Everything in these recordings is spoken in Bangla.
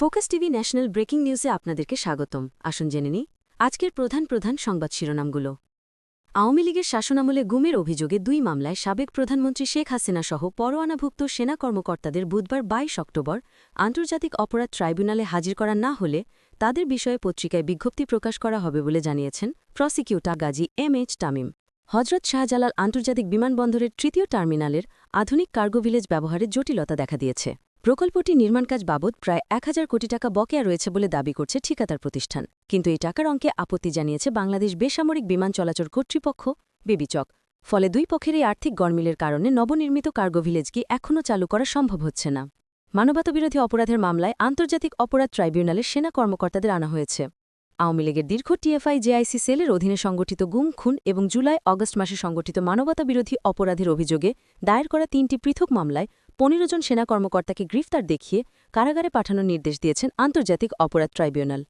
ফোকাস টিভি ন্যাশনাল ব্রেকিং নিউজে আপনাদেরকে স্বাগতম। আসুন জেনে নিই, আজকের প্রধান প্রধান সংবাদ শিরোনামগুলো। আওয়ামী লীগের শাসনামলে গুমের অভিযোগে দুই মামলায় সাবেক প্রধানমন্ত্রী শেখ হাসিনা সহ পরোয়ানাভুক্ত সেনা কর্মকর্তাদের বুধবার ২২ অক্টোবর আন্তর্জাতিক অপরাধ ট্রাইব্যুনালে হাজির করা না হলে তাদের বিষয়ে পত্রিকায় বিজ্ঞপ্তি প্রকাশ করা হবে বলে জানিয়েছেন prosecutor Gazi M H Tamim. Hazrat Shahjalal আন্তর্জাতিক বিমানবন্দরের তৃতীয় টার্মিনালের আধুনিক কার্গো ভিলেজ ব্যবহারে জটিলতা দেখা দিয়েছে। প্রকল্পটি নির্মাণ কাজ বাবদ প্রায় এক হাজার কোটি টাকা বকেয়া রয়েছে বলে দাবি করছে ঠিকাদার প্রতিষ্ঠান। কিন্তু এই টাকার অঙ্কে আপত্তি জানিয়েছে বাংলাদেশ বেসামরিক বিমান চলাচল কর্তৃপক্ষ, বেবিচক। ফলে দুই পক্ষের এই আর্থিক গরমিলের কারণে নবনির্মিত কার্গো ভিলেজকে এখনও চালু করা সম্ভব হচ্ছে না। মানবতাবিরোধী অপরাধের মামলায় আন্তর্জাতিক অপরাধ ট্রাইব্যুনালে সেনা কর্মকর্তাদের আনা হয়েছে। আওয়ামী লীগের দীর্ঘ টিএফআই জেআইসি সেলের অধীনে সংগঠিত গুম, খুন এবং জুলাই, অগস্ট মাসে সংগঠিত মানবতাবিরোধী অপরাধের অভিযোগে দায়ের করা তিনটি পৃথক মামলায় পনেরো জন সেনা কর্মকর্তাকে গ্রেফতার দেখিয়ে কারাগারে পাঠানোর নির্দেশ দিয়েছেন আন্তর্জাতিক অপরাধ ট্রাইব্যুনাল।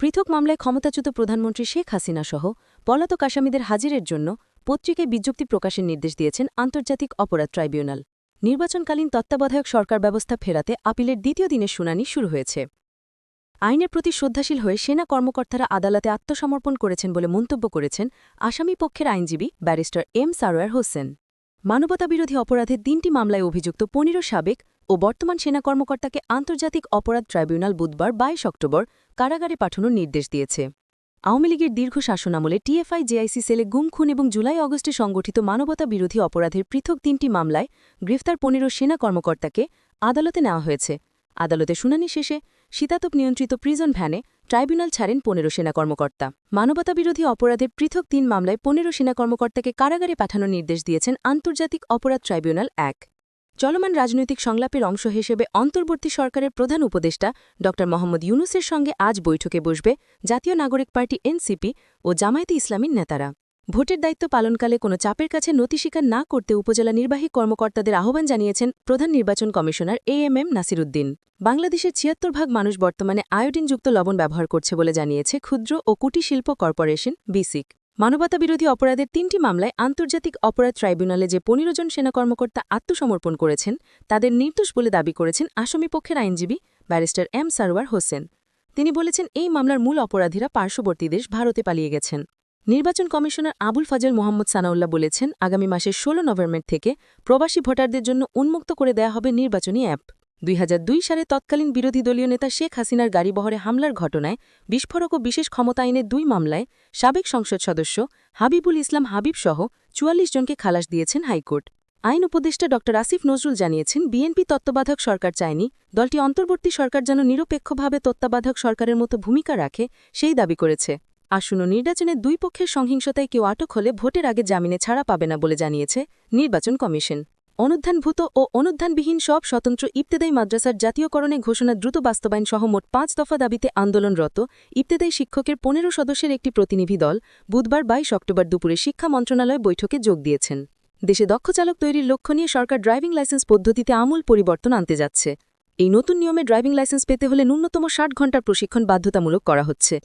পৃথক মামলায় ক্ষমতাচ্যুত প্রধানমন্ত্রী শেখ হাসিনা সহ পলাতক আসামিদের হাজিরের জন্য পত্রিকায় বিজ্ঞপ্তি প্রকাশের নির্দেশ দিয়েছেন আন্তর্জাতিক অপরাধ ট্রাইব্যুনাল। নির্বাচনকালীন তত্ত্বাবধায়ক সরকার ব্যবস্থা ফেরাতে আপিলের দ্বিতীয় দিনের শুনানি শুরু হয়েছে। আইনের প্রতি শ্রদ্ধাশীল হয়ে সেনা কর্মকর্তারা আদালতে আত্মসমর্পণ করেছেন বলে মন্তব্য করেছেন আসামি পক্ষের আইনজীবী ব্যারিস্টার এম সারোয়ার হোসেন। মানবতাবিরোধী অপরাধের তিনটি মামলায় অভিযুক্ত পনেরো সাবেক ও বর্তমান সেনা কর্মকর্তাকে আন্তর্জাতিক অপরাধ ট্রাইব্যুনাল বুধবার ২২ অক্টোবর কারাগারে পাঠানোর নির্দেশ দিয়েছে। আওয়ামী লীগের দীর্ঘ শাসনামলে টিএফআই, জেআইসি, সেলে গুম, খুন এবং জুলাই অগস্টে সংগঠিত মানবতা বিরোধী অপরাধের পৃথক তিনটি মামলায় গ্রেফতার পনেরো সেনা কর্মকর্তাকে আদালতে নেওয়া হয়েছে। আদালতে শুনানি শেষে শীতাতপ নিয়ন্ত্রিত প্রিজন ভ্যানে ট্রাইব্যুনাল ছাড়েন পনেরো সেনা কর্মকর্তা। মানবতাবিরোধী অপরাধের পৃথক তিন মামলায় পনেরো সেনা কর্মকর্তাকে কারাগারে পাঠানোর নির্দেশ দিয়েছেন আন্তর্জাতিক অপরাধ ট্রাইব্যুনাল এক। চলমান রাজনৈতিক সংলাপের অংশ হিসেবে অন্তর্বর্তী সরকারের প্রধান উপদেষ্টা ড. মোহাম্মদ ইউনুসের সঙ্গে আজ বৈঠকে বসবে জাতীয় নাগরিক পার্টি এনসিপি ও জামায়াতে ইসলামীর নেতারা। ভোটের দায়িত্ব পালনকালে কোনো চাপের কাছে নথি স্বীকার না করতে উপজেলা নির্বাহী কর্মকর্তাদের আহ্বান জানিয়েছেন প্রধান নির্বাচন commissioner A M M Nasiruddin. বাংলাদেশের ছিয়াত্তর ভাগ মানুষ বর্তমানে আয়োডিনযুক্ত লবণ ব্যবহার করছে বলে জানিয়েছে ক্ষুদ্র ও কুটি শিল্প কর্পোরেশন বিসিক। মানবতাবিরোধী অপরাধের তিনটি মামলায় আন্তর্জাতিক অপরাধ ট্রাইব্যুনালে যে পনেরো জন সেনা কর্মকর্তা আত্মসমর্পণ করেছেন, তাদের নির্দোষ বলে দাবি করেছেন আসামিপক্ষের আইনজীবী ব্যারিস্টার এম সারোয়ার হোসেন। তিনি বলেছেন, এই মামলার মূল অপরাধীরা পার্শ্ববর্তী দেশ ভারতে পালিয়ে গেছেন। নির্বাচন কমিশনার আবুল ফাজল মোহাম্মদ সানাউল্লাহ বলেছেন, আগামী মাসের ১৬ নভেম্বর থেকে প্রবাসী ভোটারদের জন্য উন্মুক্ত করে দেয়া হবে নির্বাচনী অ্যাপ। দুই হাজার দুই সালে তৎকালীন বিরোধী দলীয় নেতা শেখ হাসিনার গাড়িবহরে হামলার ঘটনায় বিস্ফোরক ও বিশেষ ক্ষমতা আইনের দুই মামলায় সাবেক সংসদ সদস্য হাবিবুল ইসলাম হাবিব সহ চুয়াল্লিশ জনকে খালাস দিয়েছেন হাইকোর্ট। আইন উপদেষ্টা ড আসিফ নজরুল জানিয়েছেন, বিএনপি তত্ত্বাবধায়ক সরকার চায়নি, দলটি অন্তর্বর্তী সরকার যেন নিরপেক্ষভাবে তত্ত্বাবধায়ক সরকারের মতো ভূমিকা রাখে সেই দাবি করেছে। আসন্ন নির্বাচনে দুই পক্ষের সহিংসতায় কেউ আটক হলে ভোটের আগে জামিনে ছাড়া পাবে না বলে জানিয়েছে নির্বাচন কমিশন। অনুধ্যানভূত ও অনুধ্যানবিহীন সব স্বতন্ত্র ইবতেদায়ী মাদ্রাসার জাতীয়করণে ঘোষণা দ্রুত বাস্তবায়ন সহ মোট পাঁচ দফা দাবিতে আন্দোলনরত ইবতেদায়ী শিক্ষকের পনেরো সদস্যের একটি প্রতিনিধি দল বুধবার বাইশ অক্টোবর দুপুরে শিক্ষা মন্ত্রণালয় বৈঠকে যোগ দিয়েছেন। দেশে দক্ষ চালক তৈরির লক্ষ্য নিয়ে সরকার ড্রাইভিং লাইসেন্স পদ্ধতিতে আমূল পরিবর্তন আনতে যাচ্ছে। এই নতুন নিয়মে ড্রাইভিং লাইসেন্স পেতে হলে ন্যূনতম ষাট ঘণ্টার প্রশিক্ষণ বাধ্যতামূলক করা হচ্ছে।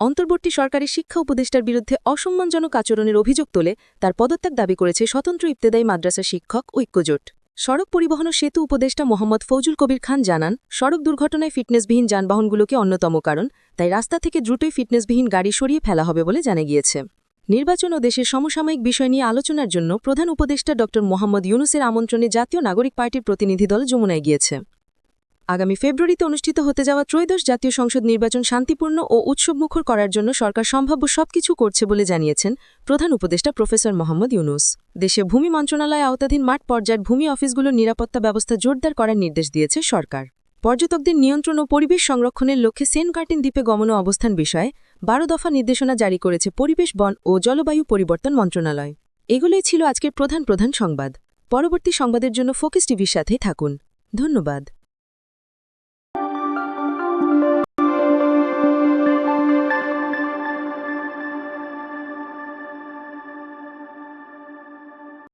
অন্তর্বর্তী সরকারি শিক্ষা উপদেষ্টার বিরুদ্ধে অসম্মানজনক আচরণের অভিযোগ তোলে তার পদত্যাগ দাবি করেছে স্বতন্ত্র ইবতেদায়ী মাদ্রাসা শিক্ষক ঐক্যজোট। সড়ক পরিবহন সেতু উপদেষ্টা মোহাম্মদ ফৌজুল কবির খান জানান, সড়ক দুর্ঘটনায় ফিটনেসবিহীন যানবাহনগুলোকে অন্যতম কারণ, তাই রাস্তা থেকে দ্রুতই ফিটনেসবিহীন গাড়ি সরিয়ে ফেলা হবে বলে জানা গিয়েছে। নির্বাচন ও দেশের সমসাময়িক বিষয় নিয়ে আলোচনার জন্য প্রধান উপদেষ্টা ড মোহাম্মদ ইউনুসের আমন্ত্রণে জাতীয় নাগরিক পার্টির প্রতিনিধি দল যমুনায় গিয়েছে। আগামী ফেব্রুয়ারিতে অনুষ্ঠিত হতে যাওয়া ত্রয়োদশ জাতীয় সংসদ নির্বাচন শান্তিপূর্ণ ও উৎসবমুখর করার জন্য সরকার সম্ভাব্য সবকিছু করছে বলে জানিয়েছেন প্রধান উপদেষ্টা প্রফেসর মোহাম্মদ ইউনুস। দেশে ভূমি মন্ত্রণালয় আওতাধীন মাঠ পর্যায়ের ভূমি অফিসগুলোর নিরাপত্তা ব্যবস্থা জোরদার করার নির্দেশ দিয়েছে সরকার। পর্যটকদের নিয়ন্ত্রণ ও পরিবেশ সংরক্ষণের লক্ষ্যে সেন্ট কার্টিন দ্বীপে গমন অবস্থান বিষয়ে বারো দফা নির্দেশনা জারি করেছে পরিবেশ, বন ও জলবায়ু পরিবর্তন মন্ত্রণালয়। এগুলোই ছিল আজকের প্রধান প্রধান সংবাদ। পরবর্তী সংবাদের জন্য ফোকাস টিভির সাথেই থাকুন। ধন্যবাদ।